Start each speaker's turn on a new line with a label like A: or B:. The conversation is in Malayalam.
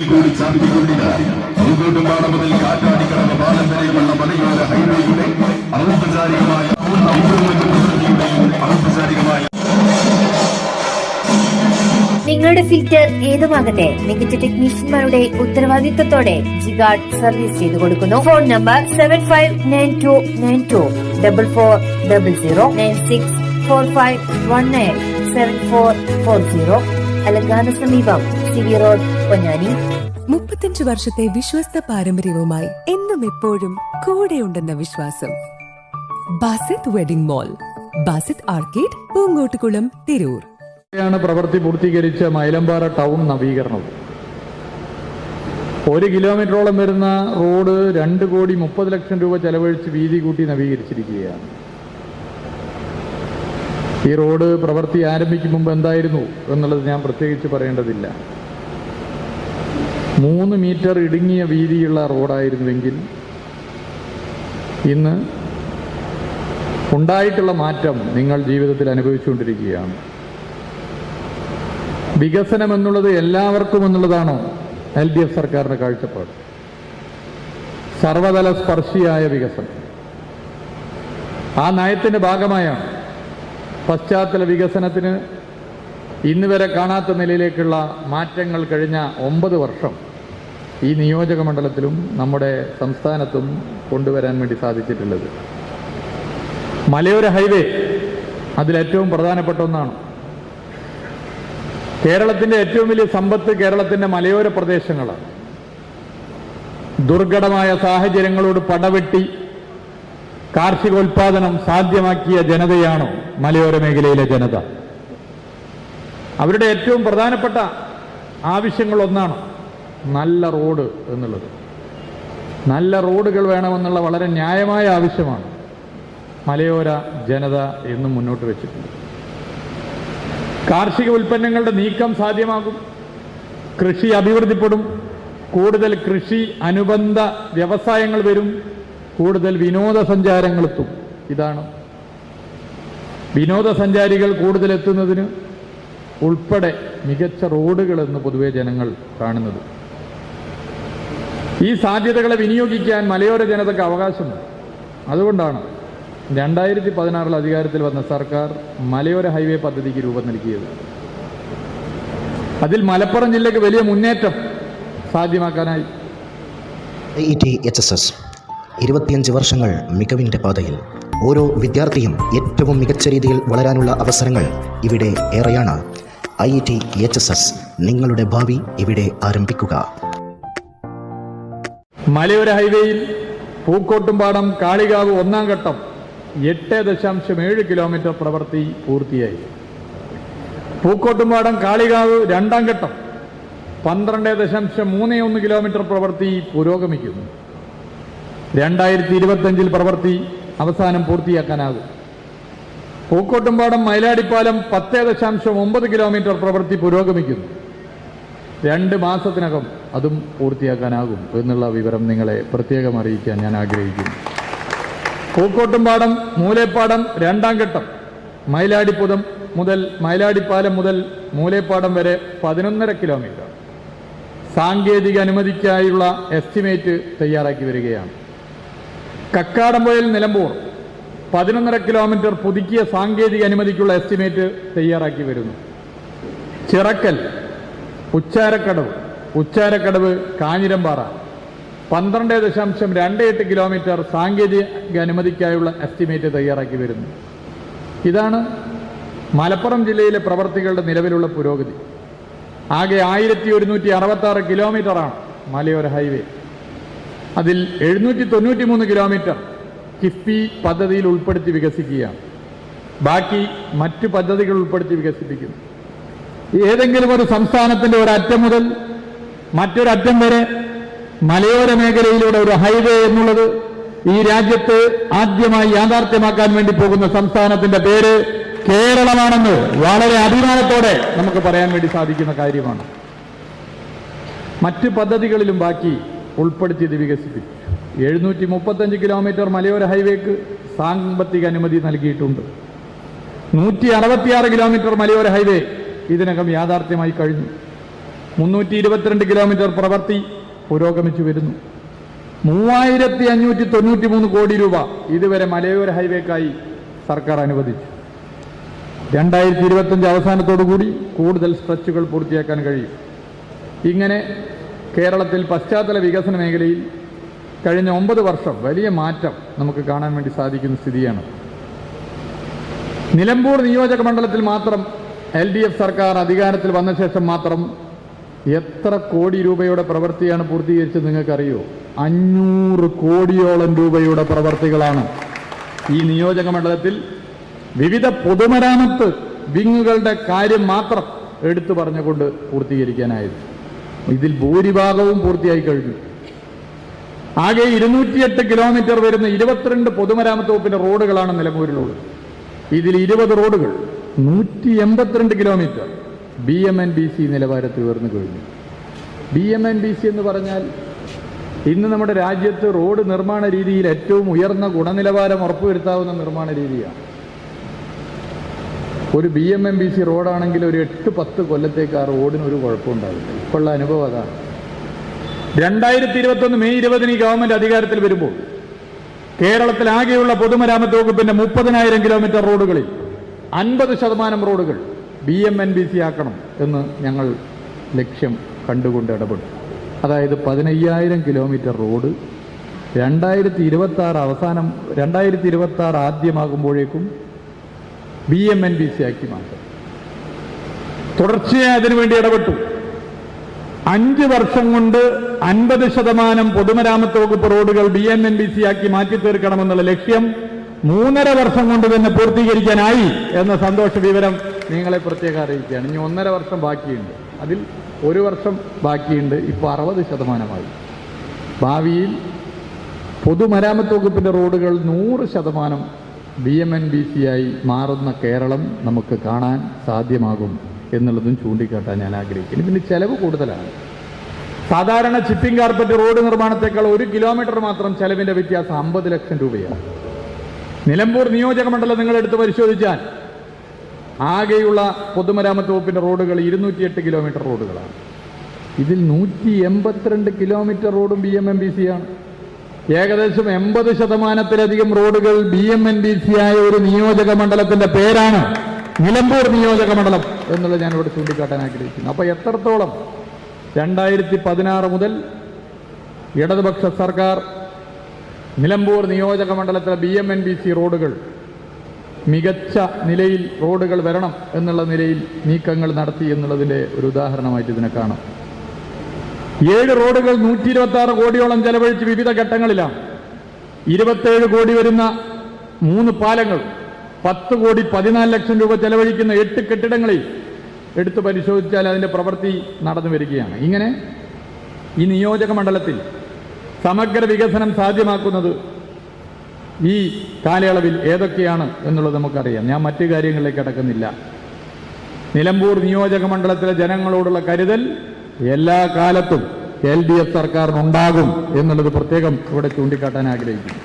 A: കൂടി സ്ഥാപിച്ചുകൊണ്ടില്ല പാടം മുതൽ കാറ്റാടിക്കടവ് പാലം വരെയുള്ള മലയോര ഹൈവേയുടെ ഔപചാരികമായ ഔപചാരികമായ
B: നിങ്ങളുടെ ഫിൽറ്റർ ഏതുമാകട്ടെ മികച്ച ടെക്നീഷ്യന്മാരുടെ ഉത്തരവാദിത്തത്തോടെ ജിഗാർഡ് സർവീസ് ചെയ്തു കൊടുക്കുന്നു. Phone number seven five nine two nine two double four double zero nine six four five one nine seven four four zero അലങ്കാന സമീപം വി റോഡ് പൊന്നാനി
C: മുപ്പത്തഞ്ചു വർഷത്തെ വിശ്വസ്ത പാരമ്പര്യവുമായി എന്നും എപ്പോഴും കൂടെ ഉണ്ടെന്ന വിശ്വാസം. Basith wedding mall Basith arcade Poongottukulam Tirur. ാണ്
D: പ്രവൃത്തി പൂർത്തീകരിച്ച മൈലമ്പാറ ടൗൺ നവീകരണം. ഒരു കിലോമീറ്ററോളം വരുന്ന റോഡ് രണ്ട് കോടി മുപ്പത് ലക്ഷം രൂപ ചെലവഴിച്ച് വീതി കൂട്ടി നവീകരിച്ചിരിക്കുകയാണ്. ഈ റോഡ് പ്രവൃത്തി ആരംഭിക്കും മുമ്പ് എന്തായിരുന്നു എന്നുള്ളത് ഞാൻ പ്രത്യേകിച്ച് പറയേണ്ടതില്ല. മൂന്ന് മീറ്റർ ഇടുങ്ങിയ വീതിയുള്ള റോഡായിരുന്നുവെങ്കിൽ ഇന്ന് ഉണ്ടായിട്ടുള്ള മാറ്റം നിങ്ങൾ ജീവിതത്തിൽ അനുഭവിച്ചുകൊണ്ടിരിക്കുകയാണ്. വികസനം എന്നുള്ളത് എല്ലാവർക്കും എന്നുള്ളതാണോ എൽ ഡി എഫ് സർക്കാരിന്റെ കാഴ്ചപ്പാട്? സർവതല സ്പർശിയായ വികസനം. ആ നയത്തിന്റെ ഭാഗമായാണ് പശ്ചാത്തല വികസനത്തിന് ഇന്ന് വരെ കാണാത്ത നിലയിലേക്കുള്ള മാറ്റങ്ങൾ കഴിഞ്ഞ ഒമ്പത് വർഷം ഈ നിയോജക മണ്ഡലത്തിലും നമ്മുടെ സംസ്ഥാനത്തും കൊണ്ടുവരാൻ വേണ്ടി സാധിച്ചിട്ടുള്ളത്. മലയോര ഹൈവേ അതിലേറ്റവും പ്രധാനപ്പെട്ട ഒന്നാണ്. കേരളത്തിന്റെ ഏറ്റവും വലിയ സമ്പത്ത് കേരളത്തിന്റെ മലയോര പ്രദേശങ്ങളാണ്. ദുർഘടമായ സാഹചര്യങ്ങളോട് പടവെട്ടി കാർഷികോൽപാദനം സാധ്യമാക്കിയ ജനതയാണോ മലയോര മേഖലയിലെ ജനത? അവരുടെ ഏറ്റവും പ്രധാനപ്പെട്ട ആവശ്യങ്ങൾ ഒന്നാണ് നല്ല റോഡ് എന്നുള്ളത്. നല്ല റോഡുകൾ വേണമെന്നുള്ള വളരെ ന്യായമായ ആവശ്യമാണ് മലയോര ജനത എന്നും മുന്നോട്ട് വെച്ചിട്ടുണ്ട്. കാർഷിക ഉൽപ്പന്നങ്ങളുടെ നീക്കം സാധ്യമാകും. കൃഷി അഭിവൃദ്ധിപ്പെടും. കൂടുതൽ കൃഷി അനുബന്ധ വ്യവസായങ്ങൾ വരും. കൂടുതൽ വിനോദസഞ്ചാരങ്ങളെത്തും ഇതാണ് വിനോദസഞ്ചാരികൾ കൂടുതൽ എത്തുന്നതിന് ഉൾപ്പെടെ മികച്ച റോഡുകൾ എന്ന് പൊതുവെ ജനങ്ങൾ കാണുന്നത്. ഈ സാധ്യതകളെ വിനിയോഗിക്കാൻ മലയോര ജനതയ്ക്ക് അവകാശമുണ്ട്. അതുകൊണ്ടാണ് രണ്ടായിരത്തി പതിനാറിൽ അധികാരത്തിൽ വന്ന സർക്കാർ മലയോര ഹൈവേ പദ്ധതിക്ക് രൂപം നൽകിയത്. അതിൽ മലപ്പുറം ജില്ലയ്ക്ക് വലിയ മുന്നേറ്റം സാധ്യമാക്കാനായി.
E: ഇരുപത്തിയഞ്ച് വർഷങ്ങൾ മികവിന്റെ പാതയിൽ ഓരോ വിദ്യാർത്ഥിയും ഏറ്റവും മികച്ച രീതിയിൽ വളരാനുള്ള അവസരങ്ങൾ ഇവിടെ ഏറെയാണ്. I T H S S നിങ്ങളുടെ ഭാവി ഇവിടെ ആരംഭിക്കുക.
D: മലയോര ഹൈവേയിൽ പൂക്കോട്ടുംപാടം കാളികാവ് ഒന്നാം ഘട്ടം എട്ട് ദശാംശം ഏഴ് കിലോമീറ്റർ പ്രവൃത്തി പൂർത്തിയായി. പൂക്കോട്ടുംപാടം കാളികാവ് രണ്ടാം ഘട്ടം പന്ത്രണ്ട് ദശാംശം മൂന്ന് ഒന്ന് കിലോമീറ്റർ പ്രവൃത്തി പുരോഗമിക്കുന്നു. രണ്ടായിരത്തി ഇരുപത്തഞ്ചിൽ പ്രവൃത്തി അവസാനം പൂർത്തിയാക്കാനാകും. പൂക്കോട്ടുംപാടം മയിലാടിപ്പാലം പത്ത് ദശാംശം ഒമ്പത് കിലോമീറ്റർ പ്രവൃത്തി പുരോഗമിക്കുന്നു. രണ്ട് മാസത്തിനകം അതും പൂർത്തിയാക്കാനാകും എന്നുള്ള വിവരം നിങ്ങളെ പ്രത്യേകം അറിയിക്കാൻ ഞാൻ ആഗ്രഹിക്കുന്നു. പൂക്കോട്ടുംപാടം മൂലേപ്പാടം രണ്ടാം ഘട്ടം. മയിലാടിപ്പുതം മുതൽ മയിലാടിപ്പാലം മുതൽ മൂലേപ്പാടം വരെ പതിനൊന്നര കിലോമീറ്റർ. സാങ്കേതിക അനുമതിക്കായുള്ള എസ്റ്റിമേറ്റ് തയ്യാറാക്കി വരികയാണ്. കക്കാടംപുഴയിൽ നിലമ്പൂർ പതിനൊന്നര കിലോമീറ്റർ പുതുക്കിയ സാങ്കേതിക അനുമതിക്കുള്ള എസ്റ്റിമേറ്റ് തയ്യാറാക്കി വരുന്നു. ചിറക്കൽ ഉച്ചാരക്കടവ്. ഉച്ചാരക്കടവ് കാഞ്ഞിരമ്പാറ പന്ത്രണ്ട് ദശാംശം രണ്ട് എട്ട് കിലോമീറ്റർ സാങ്കേതിക അനുമതിക്കായുള്ള എസ്റ്റിമേറ്റ് തയ്യാറാക്കി വരുന്നു. ഇതാണ് മലപ്പുറം ജില്ലയിലെ പ്രവർത്തികളുടെ നിലവിലുള്ള പുരോഗതി. ആകെ ആയിരത്തി ഒരുന്നൂറ്റി അറുപത്തി ആറ് കിലോമീറ്ററാണ് മലയോര ഹൈവേ. അതിൽ എഴുന്നൂറ്റി തൊണ്ണൂറ്റി മൂന്ന് കിലോമീറ്റർ കിഫ്ബി പദ്ധതിയിൽ ഉൾപ്പെടുത്തി വികസിക്കുകയാണ്. ബാക്കി മറ്റു പദ്ധതികൾ ഉൾപ്പെടുത്തി വികസിപ്പിക്കുന്നു. ഏതെങ്കിലും ഒരു സംസ്ഥാനത്തിന്റെ ഒരറ്റം മുതൽ മറ്റൊരറ്റം വരെ മലയോര മേഖലയിലൂടെ ഒരു ഹൈവേ എന്നുള്ളത് ഈ രാജ്യത്ത് ആദ്യമായി യാഥാർത്ഥ്യമാക്കാൻ വേണ്ടി പോകുന്ന സംസ്ഥാനത്തിന്റെ പേര് കേരളമാണെന്ന് വളരെ അഭിമാനത്തോടെ നമുക്ക് പറയാൻ വേണ്ടി സാധിക്കുന്ന കാര്യമാണ്. മറ്റ് പദ്ധതികളിലും ബാക്കി ഉൾപ്പെടുത്തി ഇത് വികസിപ്പിച്ചു. എഴുന്നൂറ്റി മുപ്പത്തഞ്ച് കിലോമീറ്റർ മലയോര ഹൈവേക്ക് സാമ്പത്തിക അനുമതി നൽകിയിട്ടുണ്ട്. നൂറ്റി അറുപത്തിയാറ് കിലോമീറ്റർ മലയോര ഹൈവേ ഇതിനകം യാഥാർത്ഥ്യമായി കഴിഞ്ഞു. മുന്നൂറ്റി ഇരുപത്തിരണ്ട് കിലോമീറ്റർ പ്രവൃത്തി പുരോഗമിച്ചു വരുന്നു. മൂവായിരത്തി അഞ്ഞൂറ്റി തൊണ്ണൂറ്റി മൂന്ന് കോടി രൂപ ഇതുവരെ മലയോര ഹൈവേക്കായി സർക്കാർ അനുവദിച്ചു. രണ്ടായിരത്തി ഇരുപത്തഞ്ച് അവസാനത്തോടുകൂടി കൂടുതൽ സ്ട്രെച്ചുകൾ പൂർത്തിയാക്കാൻ കഴിയും. ഇങ്ങനെ കേരളത്തിൽ പശ്ചാത്തല വികസന മേഖലയിൽ കഴിഞ്ഞ ഒമ്പത് വർഷം വലിയ മാറ്റം നമുക്ക് കാണാൻ വേണ്ടി സാധിക്കുന്ന സ്ഥിതിയാണ്. നിലമ്പൂർ നിയോജക മണ്ഡലത്തിൽ മാത്രം എൽ ഡി എഫ് സർക്കാർ അധികാരത്തിൽ വന്ന ശേഷം മാത്രം എത്ര കോടി രൂപയുടെ പ്രവൃത്തിയാണ് പൂർത്തീകരിച്ചത് നിങ്ങൾക്കറിയോ? അഞ്ഞൂറ് കോടിയോളം രൂപയുടെ പ്രവർത്തികളാണ് ഈ നിയോജക മണ്ഡലത്തിൽ വിവിധ പൊതുമരാമത്ത് വിങ്ങുകളുടെ കാര്യം മാത്രം എടുത്തു പറഞ്ഞുകൊണ്ട് പൂർത്തീകരിക്കാനായത്. ഇതിൽ ഭൂരിഭാഗവും പൂർത്തിയായി കഴിഞ്ഞു. ആകെ ഇരുന്നൂറ്റിയെട്ട് കിലോമീറ്റർ വരുന്ന ഇരുപത്തിരണ്ട് പൊതുമരാമത്ത് വകുപ്പിന്റെ റോഡുകളാണ് നിലമ്പൂരിലുള്ളത്. ഇതിൽ ഇരുപത് റോഡുകൾ നൂറ്റി എൺപത്തിരണ്ട് kilometre. B M N B C നിലവാരത്തിൽ ഉയർന്നു കഴിഞ്ഞു. B M N B C എന്ന് പറഞ്ഞാൽ ഇന്ന് നമ്മുടെ രാജ്യത്ത് റോഡ് നിർമ്മാണ രീതിയിൽ ഏറ്റവും ഉയർന്ന ഗുണനിലവാരം ഉറപ്പുവരുത്താവുന്ന നിർമ്മാണ രീതിയാണ്. ഒരു B M M B C റോഡാണെങ്കിൽ ഒരു എട്ട് പത്ത് കൊല്ലത്തേക്ക് ആ റോഡിന് ഒരു കുഴപ്പമുണ്ടാവില്ല ഇപ്പോഴുള്ള അനുഭവം അതാണ്. രണ്ടായിരത്തി ഇരുപത്തൊന്ന് മെയ് ഇരുപതിന് ഈ ഗവൺമെന്റ് അധികാരത്തിൽ വരുമ്പോൾ കേരളത്തിൽ ആകെയുള്ള പൊതുമരാമത്ത് വകുപ്പിന്റെ മുപ്പതിനായിരം കിലോമീറ്റർ റോഡുകളിൽ അൻപത് ശതമാനം റോഡുകൾ B M N B C ആക്കണം എന്ന് ഞങ്ങൾ ലക്ഷ്യം കണ്ടുകൊണ്ട് ഇടപെടും അതായത് പതിനയ്യായിരം കിലോമീറ്റർ റോഡ് രണ്ടായിരത്തി ഇരുപത്തി ആറ് അവസാനം രണ്ടായിരത്തി ഇരുപത്തി ആറ് ആദ്യമാകുമ്പോഴേക്കും B M N B C ആക്കി മാറ്റും. തുടർച്ചയായി അതിനുവേണ്ടി ഇടപെട്ടു. അഞ്ച് വർഷം കൊണ്ട് അൻപത് ശതമാനം പൊതുമരാമത്ത് വകുപ്പ് റോഡുകൾ B M N B C ആക്കി മാറ്റി തീർക്കണമെന്നുള്ള ലക്ഷ്യം മൂന്നര വർഷം കൊണ്ട് തന്നെ പൂർത്തീകരിക്കാനായി എന്ന സന്തോഷ വിവരം നിങ്ങളെ പ്രത്യേകം അറിയിക്കുകയാണ്. ഇനി ഒന്നര വർഷം ബാക്കിയുണ്ട്. അതിൽ ഒരു വർഷം ബാക്കിയുണ്ട്. ഇപ്പോൾ അറുപത് ശതമാനമായി. ഭാവിയിൽ പൊതുമരാമത്ത് വകുപ്പിന്റെ റോഡുകൾ നൂറ് ശതമാനം B M N B C ആയി മാറുന്ന കേരളം നമുക്ക് കാണാൻ സാധ്യമാകും എന്നുള്ളതും ചൂണ്ടിക്കാട്ടാൻ ഞാൻ ആഗ്രഹിക്കുന്നു. ഇതിന് ചെലവ് കൂടുതലാണ്. സാധാരണ ചിപ്പിംഗ് കാർപ്പറ്റ് റോഡ് നിർമ്മാണത്തേക്കാൾ ഒരു കിലോമീറ്റർ മാത്രം ചെലവിന്റെ വ്യത്യാസം അമ്പത് ലക്ഷം രൂപയാണ്. നിലമ്പൂർ നിയോജക മണ്ഡലം നിങ്ങൾ എടുത്ത് പരിശോധിച്ചാൽ ആകെയുള്ള പൊതുമരാമത്ത് വകുപ്പിന്റെ റോഡുകൾ ഇരുന്നൂറ്റിയെട്ട് കിലോമീറ്റർ റോഡുകളാണ്. ഇതിൽ നൂറ്റി എൺപത്തിരണ്ട് കിലോമീറ്റർ റോഡും B M M B C ആണ്. ഏകദേശം എൺപത് ശതമാനത്തിലധികം റോഡുകൾ B M N B C ആയ ഒരു നിയോജക മണ്ഡലത്തിന്റെ പേരാണ് നിലമ്പൂർ നിയോജക മണ്ഡലം എന്നുള്ളത് ഞാൻ ഇവിടെ ചൂണ്ടിക്കാട്ടാൻ ആഗ്രഹിക്കുന്നു. അപ്പൊ എത്രത്തോളം? രണ്ടായിരത്തി പതിനാറ് മുതൽ ഇടതുപക്ഷ സർക്കാർ നിലമ്പൂർ നിയോജക മണ്ഡലത്തിലെ B M N B C റോഡുകൾ മികച്ച നിലയിൽ റോഡുകൾ വരണം എന്നുള്ള നിലയിൽ നീക്കങ്ങൾ നടത്തി എന്നുള്ളതിന്റെ ഒരു ഉദാഹരണമായിട്ട് ഇതിനെ കാണാം. ഏഴ് റോഡുകൾ നൂറ്റി ഇരുപത്തി ആറ് കോടിയോളം ചെലവഴിച്ച് വിവിധ ഘട്ടങ്ങളിലാണ്. ഇരുപത്തേഴ് കോടി വരുന്ന മൂന്ന് പാലങ്ങൾ പത്ത് കോടി പതിനാല് ലക്ഷം രൂപ ചെലവഴിക്കുന്ന എട്ട് കെട്ടിടങ്ങളിൽ എടുത്തു പരിശോധിച്ചാൽ അതിന്റെ പ്രവൃത്തി നടന്നു വരികയാണ്. ഇങ്ങനെ ഈ നിയോജക മണ്ഡലത്തിൽ സമഗ്ര വികസനം സാധ്യമാക്കുന്നത് ഈ കാലയളവിൽ ഏതൊക്കെയാണ് എന്നുള്ളത് നമുക്കറിയാം. ഞാൻ മറ്റു കാര്യങ്ങളിലേക്ക് കടക്കുന്നില്ല നിലമ്പൂർ നിയോജക മണ്ഡലത്തിലെ ജനങ്ങളോടുള്ള കരുതൽ എല്ലാ കാലത്തും എൽ ഡി എഫ് സർക്കാരിനുണ്ടാകും എന്നുള്ളത് പ്രത്യേകം ഇവിടെ ചൂണ്ടിക്കാട്ടാൻ ആഗ്രഹിക്കുന്നു.